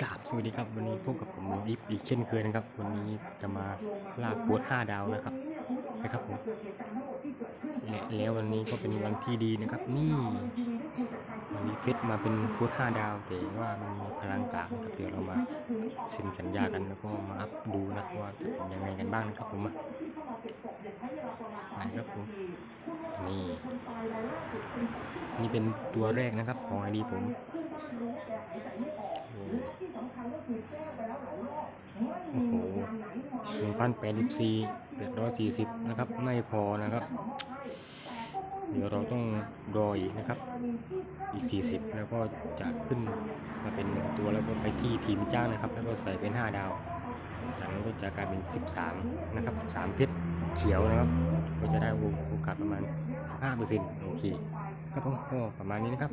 กราบสวัสดีครับ วันนี้พบกับผมอิฟอีกเช่นเคยนะครับ วันนี้จะมาลากโค้ด5ดาวนะครับนะครับผมและแล้ววันนี้ก็เป็นวันที่ดีนะครับ นี่วันนี้เฟซมาเป็นโค้ด5ดาวแต่ว่ามันมีพลังกลางนะครับเดี๋ยวเรามาเซ็นสัญญากันแล้วก็มาอัพดูนะว่าจะเป็นยังไงกันบ้างนะครับผมอะไหนครับผมนี่นี่เป็นตัวแรกนะครับของไอดีผม 1,084 840 นะครับ ไม่พอนะครับ เดี๋ยวเราต้องรออีกนะครับ อีก 40 แล้วก็จะขึ้นมาเป็นตัวแล้วก็ไปที่ทีมจ้างนะครับ แล้วก็ใส่เป็นห้าดาว จากนั้นก็จะกลายเป็น 13 นะครับ 13 เพชรเขียวนะครับ ก็จะได้โอกาสประมาณ 15%โอเคก็ต้องประมาณนี้นะครับ